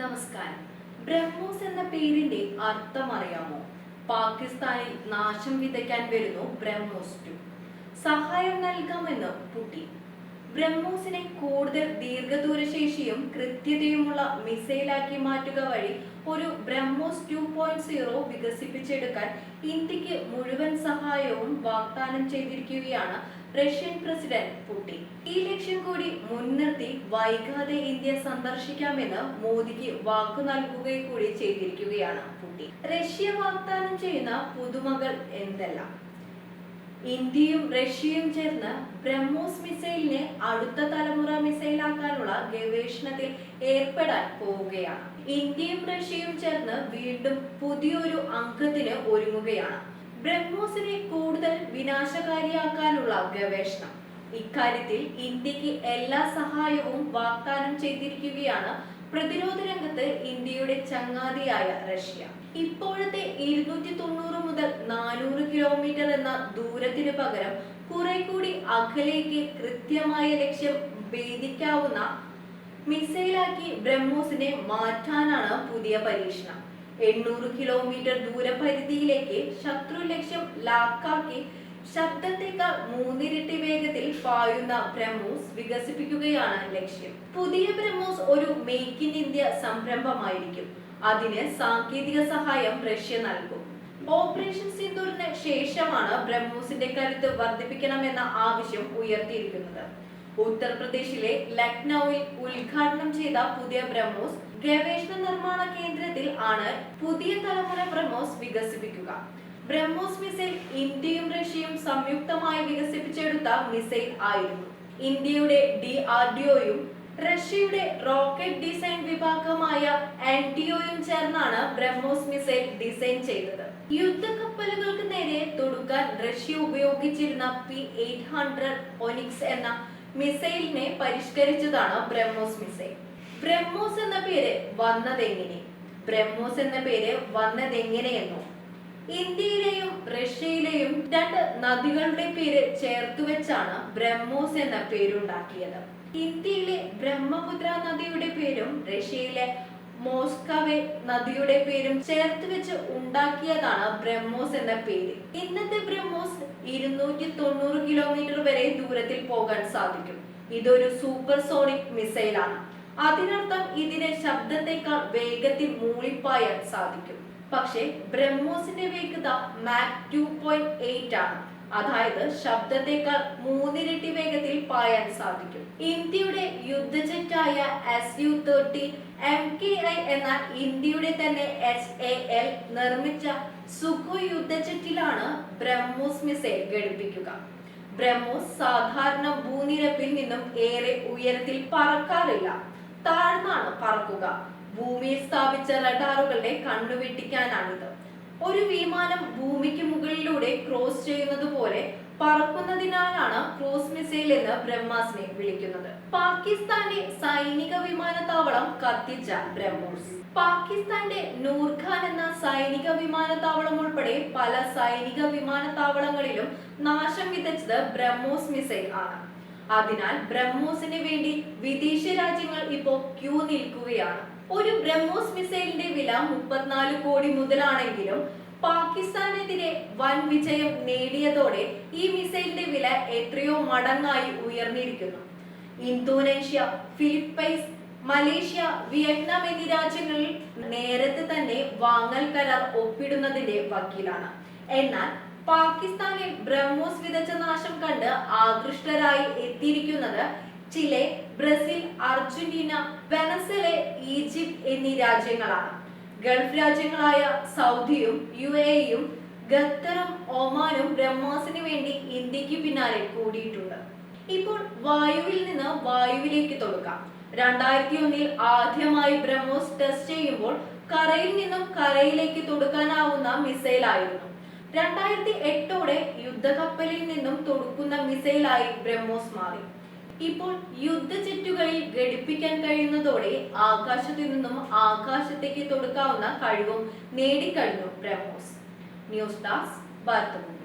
നമസ്കാരം. ബ്രഹ്മോസ് എന്ന പേരിന്റെ അർത്ഥം അറിയാമോ പാകിസ്ഥാനിൽ നാശം വിതയ്ക്കാൻ വരുന്നു ബ്രഹ്മോസ് ടു. സഹായം നൽകാമെന്ന് പുടിൻ ബ്രഹ്മോസിനെ കൂടുതൽ ദീർഘദൂരശേഷിയും കൃത്യതയുമുള്ള മിസൈലാക്കി മാറ്റുക വഴി ഒരു ബ്രഹ്മോസ് ടു പോയിന്റ് സീറോ വികസിപ്പിച്ചെടുക്കാൻ ഇന്ത്യയ്ക്ക് മുഴുവൻ സഹായവും വാഗ്ദാനം ചെയ്തിരിക്കുകയാണ് റഷ്യൻ പ്രസിഡന്റ് പുടിൻ. ഈ ലക്ഷ്യം കൂടി മുൻനിർത്തി വൈകാതെ ഇന്ത്യ സന്ദർശിക്കാമെന്ന് മോദിക്ക് വാക്കു നൽകുകയും കൂടി ചെയ്തിരിക്കുകയാണ് പുടിൻ. റഷ്യ വാഗ്ദാനം ചെയ്യുന്ന പുതുമകൾ എന്തെല്ലാം? ഇന്ത്യയും റഷ്യയും ചേർന്ന് ബ്രഹ്മോസ് മിസൈലിനെ അടുത്ത തലമുറ മിസൈലാക്കാനുള്ള ഗവേഷണത്തിൽ ഏർപ്പെടാൻ പോവുകയാണ്. ഇന്ത്യയും റഷ്യയും ചേർന്ന് വീണ്ടും പുതിയൊരു അംഗത്തിന് ഒരുങ്ങുകയാണ്. ബ്രഹ്മോസിനെ കൂടുതൽ വിനാശകാരിയാക്കാനുള്ള ഗവേഷണം. ഇക്കാര്യത്തിൽ ഇന്ത്യയ്ക്ക് എല്ലാ സഹായവും വാഗ്ദാനം ചെയ്തിരിക്കുകയാണ് പ്രതിരോധ രംഗത്ത് ഇന്ത്യയുടെ ചങ്ങാതിയായ റഷ്യ. ഇപ്പോഴത്തെ ഇരുന്നൂറ്റി തൊണ്ണൂറ് മുതൽ നാനൂറ് കിലോമീറ്റർ എന്ന ദൂരത്തിന് പകരം കുറെ കൂടി അകലേക്ക് കൃത്യമായ ലക്ഷ്യം ഭേദിക്കാവുന്ന മിസൈലാക്കി ബ്രഹ്മോസിനെ മാറ്റാനാണ് പുതിയ പരീക്ഷണം. എണ്ണൂറ് കിലോമീറ്റർ ദൂരപരിധിയിലേക്ക് ശത്രു ലക്ഷ്യം ലാക്കാക്കി ശബ്ദത്തേക്കാൾ മൂന്നിരട്ടി വേഗത്തിൽ പായുന്ന ബ്രഹ്മോസ് വികസിപ്പിക്കുകയാണ് ലക്ഷ്യം. പുതിയ ബ്രഹ്മോസ് ഒരു മേക്ക് ഇൻ ഇന്ത്യ സംരംഭമായിരിക്കും. അതിന് സാങ്കേതിക സഹായം റഷ്യ നൽകും. ഓപ്പറേഷൻ സിന്ദൂറിന് ശേഷമാണ് ബ്രഹ്മോസിന്റെ കരുത്ത് വർദ്ധിപ്പിക്കണമെന്ന ആവശ്യം ഉയർത്തിയിരിക്കുന്നത്. ഉത്തർപ്രദേശിലെ ലക്നൌവിൽ ഉദ്ഘാടനം ചെയ്ത പുതിയ ബ്രഹ്മോസ് ഗവേഷണ നിർമ്മാണ കേന്ദ്രത്തിൽ ആണ് പുതിയ തലമുറ ബ്രഹ്മോസ് വികസിപ്പിക്കുക. ബ്രഹ്മോസ് മിസൈൽ ഇന്ത്യയും റഷ്യയും സംയുക്തമായി വികസിപ്പിച്ചെടുത്ത മിസൈൽ ആയിരുന്നു. ഇന്ത്യയുടെ ഡി ആർ ഡി ഒയും റഷ്യയുടെ റോക്കറ്റ് ഡിസൈൻ വിഭാഗമായ ആന്റിയോയും ചേർന്നാണ് ബ്രഹ്മോസ് മിസൈൽ ഡിസൈൻ ചെയ്തത്. യുദ്ധക്കപ്പലുകൾക്ക് നേരെ തൊടുക്കാൻ റഷ്യ ഉപയോഗിച്ചിരുന്ന പി എയ്റ്റ് ഹൺഡ്രഡ് ഒനിക്സ് എന്ന മിസൈലിനെ പരിഷ്കരിച്ചതാണ് ബ്രഹ്മോസ് മിസൈൽ. ബ്രഹ്മോസ് എന്ന പേര് വന്നതെങ്ങനെ? ബ്രഹ്മോസ് എന്ന പേര് വന്നതെങ്ങനെയെന്നോ? ഇന്ത്യയിലെയും റഷ്യയിലെയും രണ്ട് നദികളുടെ പേര് ചേർത്ത് വെച്ചാണ് ബ്രഹ്മോസ് എന്ന പേരുണ്ടാക്കിയത്. ഇന്ത്യയിലെ ബ്രഹ്മപുത്ര നദിയുടെ പേരും റഷ്യയിലെ മോസ്കവെ നദിയുടെ പേരും ചേർത്ത് വെച്ച് ഉണ്ടാക്കിയതാണ് ബ്രഹ്മോസ് എന്ന പേര്. ഇന്നത്തെ ബ്രഹ്മോസ് ഇരുന്നൂറ്റി തൊണ്ണൂറ് കിലോമീറ്റർ വരെ ദൂരത്തിൽ പോകാൻ സാധിക്കും. ഇതൊരു സൂപ്പർ സോണിക് മിസൈലാണ്. അതിനർത്ഥം ഇതിന് ശബ്ദത്തെക്കാൾ വേഗത്തിൽ മൂളിപ്പായാൻ സാധിക്കും. പക്ഷേ ബ്രഹ്മോസിന്റെ വേഗത മാക് ടു പോയിന്റ് എയ്റ്റ് ആണ്. അതായത് ശബ്ദത്തെക്കാൾ മൂന്നിരട്ടി വേഗത്തിൽ പായാൻ സാധിക്കും. ഇന്ത്യയുടെ യുദ്ധജെറ്റായ S U thirty M K I എന്ന ഇന്ത്യയുടെ തന്നെ എസ് എ എൽ നിർമ്മിച്ച സുഖു യുദ്ധജെറ്റിലാണ് ബ്രഹ്മോസ് മിസൈൽ ഘടിപ്പിക്കുക. ബ്രഹ്മോസ് സാധാരണ ഭൂനിരപ്പിൽ നിന്നും ഏറെ ഉയരത്തിൽ പറക്കാറില്ല. താഴ്ന്നാണ് പറക്കുക. ഭൂമിയിൽ സ്ഥാപിച്ച റഡാറുകളുടെ കണ്ണുവെട്ടിക്കാനാണിത് ഒരു വിമാനം ഭൂമിക്ക് മുകളിലൂടെ ക്രോസ് ചെയ്യുന്നത് പോലെ പറക്കുന്നതിനാലാണ് ക്രൂസ് മിസൈൽ എന്ന് ബ്രഹ്മാസിനെ വിളിക്കുന്നത്. പാകിസ്ഥാന്റെ സൈനിക വിമാനത്താവളം കത്തിച്ച ബ്രഹ്മോസ്. പാകിസ്ഥാന്റെ നൂർഖാൻ എന്ന സൈനിക വിമാനത്താവളം ഉൾപ്പെടെ പല സൈനിക വിമാനത്താവളങ്ങളിലും നാശം വിതച്ചത് ബ്രഹ്മോസ് മിസൈൽ ആണ്. അതിനാൽ ബ്രഹ്മോസിന് വേണ്ടി വിദേശ രാജ്യങ്ങൾ ഇപ്പോ ക്യൂ നിൽക്കുകയാണ്. ഒരു ബ്രഹ്മോസ് മിസൈലിന്റെ വില മുപ്പത്തിനാല് കോടി മുതലാണെങ്കിലും പാകിസ്ഥാനെതിരെ വൻ വിജയം നേടിയതോടെ ഈ മിസൈലിന്റെ വില എത്രയോ മടങ്ങായി ഉയർന്നിരിക്കുന്നു. ഇന്തോനേഷ്യ ഫിലിപ്പൈൻസ് മലേഷ്യ വിയറ്റ്നാം എന്നീ രാജ്യങ്ങളിൽ നേരത്തെ തന്നെ വാങ്ങൽ കരാർ ഒപ്പിടുന്നതിന്റെ വക്കീലാണ്. എന്നാൽ പാകിസ്ഥാനിൽ ബ്രഹ്മോസ് വിതച്ച നാശം കണ്ട് ആകൃഷ്ടരായി എത്തിയിരിക്കുന്നത് Chile Brazil Argentina Venezuela Egypt എന്നീ രാജ്യങ്ങളാണ്. ഗൾഫ് രാജ്യങ്ങളായ സൗദിയും യു എയും ഖത്തറും ഒമാനും ബ്രഹ്മോസിന് വേണ്ടി ഇന്ത്യയ്ക്ക് പിന്നാലെ കൂടിയിട്ടുണ്ട്. ഇപ്പോൾ വായുവിൽ നിന്ന് വായുവിലേക്ക് തൊടുക്കാം. രണ്ടായിരത്തി ഒന്നിൽ ആദ്യമായി ബ്രഹ്മോസ് ടെസ്റ്റ് ചെയ്യുമ്പോൾ കരയിൽ നിന്നും കരയിലേക്ക് തൊടുക്കാനാവുന്ന മിസൈൽ ആയിരുന്നു രണ്ടായിരത്തി എട്ടോടെ യുദ്ധക്കപ്പലിൽ നിന്നും തൊടുക്കുന്ന മിസൈലായി ബ്രഹ്മോസ് മാറി. ഇപ്പോൾ യുദ്ധജെറ്റുകളിൽ ഘടിപ്പിക്കാൻ കഴിയുന്നതോടെ ആകാശത്തു നിന്നും ആകാശത്തേക്ക് തൊടുക്കാവുന്ന കഴിവും നേടിക്കഴിഞ്ഞു ബ്രഹ്മോസ് ന്യൂസ് ഡെസ്ക് ഭാരതഭൂമി